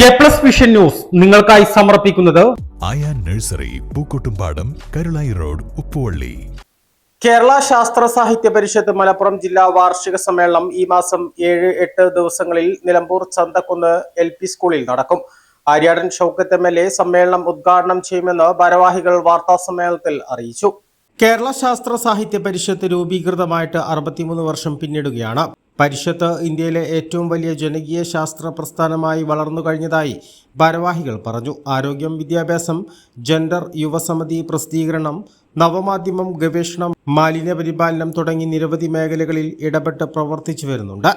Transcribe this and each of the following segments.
A plus vision news നിങ്ങൾക്കായി സമർപ്പിക്കുന്നത് ആയ നഴ്സറി പൂക്കോട്ടുംപാടം കരുളായി റോഡ് ഉപ്പുവള്ളി. കേരള ശാസ്ത്ര സാഹിത്യ പരിഷത്ത് മലപ്പുറം ജില്ലാ വാർഷിക സമ്മേളനം ഈ മാസം ഏഴ് എട്ട് ദിവസങ്ങളിൽ നിലമ്പൂർ ചന്തക്കുന്ന് എൽ പി സ്കൂളിൽ നടക്കും. Aryadan Shoukath M L A സമ്മേളനം ഉദ്ഘാടനം ചെയ്യുമെന്ന് ഭാരവാഹികൾ വാർത്താ സമ്മേളനത്തിൽ അറിയിച്ചു. കേരള ശാസ്ത്ര സാഹിത്യ പരിഷത്ത് രൂപീകൃതമായിട്ട് അറുപത്തിമൂന്ന് വർഷം പിന്നിടുകയാണ്. പരിഷത്ത് ഇന്ത്യയിലെ ഏറ്റവും വലിയ ജനകീയ ശാസ്ത്ര പ്രസ്ഥാനമായി വളർന്നു കഴിഞ്ഞതായി ഭാരവാഹികൾ പറഞ്ഞു. ആരോഗ്യം വിദ്യാഭ്യാസം ജെൻഡർ യുവസമിതി പ്രസിദ്ധീകരണം നവമാധ്യമം ഗവേഷണം മാലിന്യ പരിപാലനം തുടങ്ങി നിരവധി മേഖലകളിൽ ഇടപെട്ട് പ്രവർത്തിച്ചു വരുന്നുണ്ട്.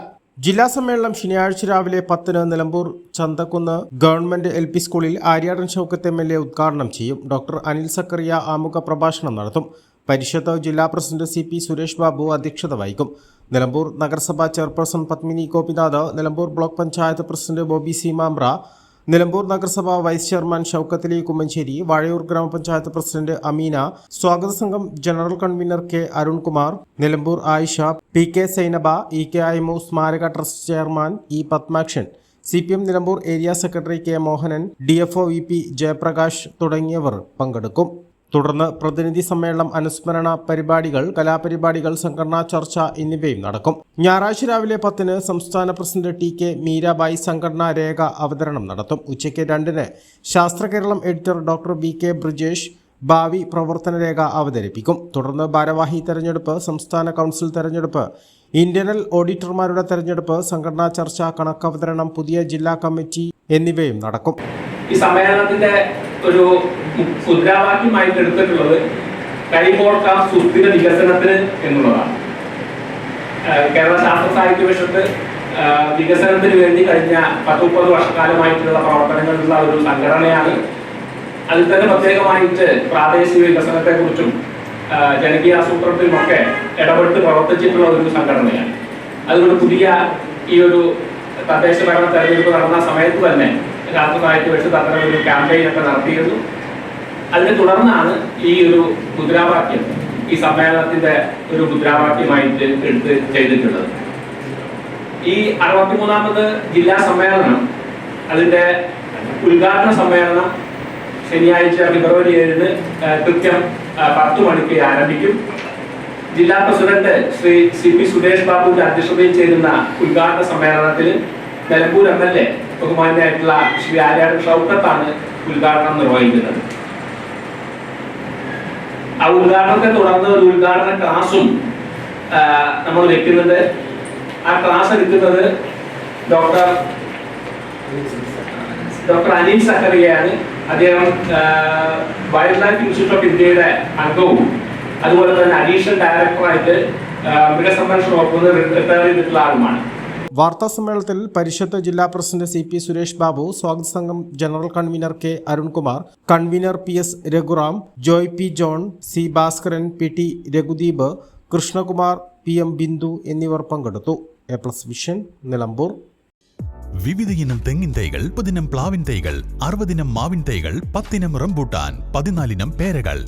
ജില്ലാ സമ്മേളനം ശനിയാഴ്ച രാവിലെ പത്തിന് Nilambur Chanthakkunnu government L P സ്കൂളിൽ Aryadan Shoukath M L A ഉദ്ഘാടനം ചെയ്യും. ഡോക്ടർ അനിൽ സക്കറിയ ആമുഖ പ്രഭാഷണം നടത്തും. പരിഷത്ത് ജില്ലാ president C P Suresh Babu അധ്യക്ഷത വഹിക്കും. നിലമ്പൂർ നഗരസഭാ chairperson Padmini Gopinath Nilambur block panchayat president Bobby C Mambra Nilambur നഗരസഭ വൈസ് ചെയർമാൻ ഷൌക്കത്തലി കുമ്മഞ്ചേരി വാഴയൂർ ഗ്രാമപഞ്ചായത്ത് പ്രസിഡന്റ് അമീന സ്വാഗത സംഘം general convener K Arunkumar Nilambur Ayisha P K Sainaba E K Aimu സ്മാരക trust chairman E Padmakshan C P M Nilambur area secretary K Mohanan D F O V P Jayaprakash തുടങ്ങിയവർ പങ്കെടുക്കും. തുടർന്ന് പ്രതിനിധി സമ്മേളനം അനുസ്മരണ പരിപാടികൾ കലാപരിപാടികൾ സംഘടനാ ചർച്ച എന്നിവയും നടക്കും. ഞായറാഴ്ച രാവിലെ പത്തിന് സംസ്ഥാന പ്രസിഡന്റ് ടി കെ മീരാബായി സംഘടനാ രേഖ അവതരണം നടത്തും. ഉച്ചയ്ക്ക് രണ്ടിന് Sasthra Keralam editor doctor V K Brijesh ഭാവി പ്രവർത്തന രേഖ അവതരിപ്പിക്കും. തുടർന്ന് ഭാരവാഹി തെരഞ്ഞെടുപ്പ് സംസ്ഥാന കൗൺസിൽ തെരഞ്ഞെടുപ്പ് ഇന്റേണൽ ഓഡിറ്റർമാരുടെ തെരഞ്ഞെടുപ്പ് സംഘടനാ ചർച്ച കണക്കവതരണം പുതിയ ജില്ലാ കമ്മിറ്റി എന്നിവയും നടക്കും. ഈ സമ്മേളനത്തിന്റെ ഒരു മുദ്രാവാക്യമായിട്ട് എടുത്തിട്ടുള്ളത് കൈകോർക്കാം സുസ്ഥിര വികസനത്തിന് എന്നുള്ളതാണ്. കേരള ശാസ്ത്ര സാഹിത്യ പരിഷത്ത് വികസനത്തിന് വേണ്ടി കഴിഞ്ഞ പത്ത് മുപ്പത് വർഷക്കാലമായിട്ടുള്ള പ്രവർത്തനങ്ങളുള്ള ഒരു സംഘടനയാണ്. അതിൽ തന്നെ പ്രത്യേകമായിട്ട് പ്രാദേശിക വികസനത്തെ കുറിച്ചും ജനകീയ ആസൂത്രണത്തിലുമൊക്കെ ഇടപെട്ട് പ്രവർത്തിച്ചിട്ടുള്ള ഒരു സംഘടനയാണ്. അതുകൊണ്ട് പുതിയ ഈ ഒരു തദ്ദേശ ഭരണ തെരഞ്ഞെടുപ്പ് നടന്ന സമയത്ത് തന്നെ ശാസ്ത്ര വെച്ച് അത്തരം ഒരു ക്യാമ്പയിൻ ഒക്കെ നടത്തിയിരുന്നു. അതിനെ തുടർന്നാണ് ഈ ഒരു മുദ്രാവാക്യം ഈ സമ്മേളനത്തിന്റെ ഒരു മുദ്രാവാക്യമായിട്ട് എടുത്ത് ചെയ്തിട്ടുള്ളത്. ഈ അറുപത്തിമൂന്നാമത് ജില്ലാ സമ്മേളനം അതിന്റെ ഉദ്ഘാടന സമ്മേളനം ശനിയാഴ്ച ഫെബ്രുവരി ഏഴിന് കൃത്യം പത്ത് മണിക്ക് ആരംഭിക്കും. ജില്ലാ president Shri C P Suresh ബാബുവിന്റെ അധ്യക്ഷതയിൽ ചേരുന്ന ഉദ്ഘാടന സമ്മേളനത്തിൽ നിലമ്പൂർ എം എൽ എ ബഹുമാനായിട്ടുള്ള ശ്രീ ആര്യാട് ഷൗക്കത്താണ് ഉദ്ഘാടനം നിർവഹിക്കുന്നത്. ആ ഉദ്ഘാടനത്തെ തുടർന്ന് ഒരു ഉദ്ഘാടന ക്ലാസും നമ്മൾ വെക്കുന്നത് ആ ക്ലാസ് എടുക്കുന്നത് ഡോക്ടർ ഡോക്ടർ അനിൽ സക്കറിയാണ് അദ്ദേഹം വൈൽഡ് ലൈഫ് ഇൻസ്റ്റിറ്റ്യൂട്ട് ഓഫ് ഇന്ത്യയുടെ അംഗവും അതുപോലെ തന്നെ അഡീഷണൽ ഡയറക്ടറായിട്ട് മൃഗസംരക്ഷണ വകുപ്പ് റിട്ടയർ ചെയ്തിട്ടുള്ള ആളുമാണ്. വാർത്താ സമ്മേളനത്തിൽ പരിഷത്ത് ജില്ലാ president C P Suresh Babu സ്വാഗത സംഘം general convener K Arunkumar convener P S Raghuram Joy P John C Bhaskaran P T Raghudeep Krishnakumar P M Bindu എന്നിവർ പങ്കെടുത്തു. A plus vision Nilambur. വിവിധ ഇനം തെങ്ങിൻ തൈകൾ മുപ്പതിനം പ്ലാവിൻ തൈകൾ അറുപതിനം മാവിൻ തൈകൾ പത്തിനം റംബൂട്ടാൻ പതിനാലിനം പേരകൾ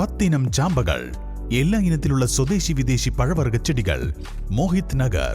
പത്തിനം ചാമ്പകൾ എല്ലാ ഇനത്തിലുള്ള സ്വദേശി വിദേശി പഴവർഗ ചെടികൾ. മോഹിത് നഗർ.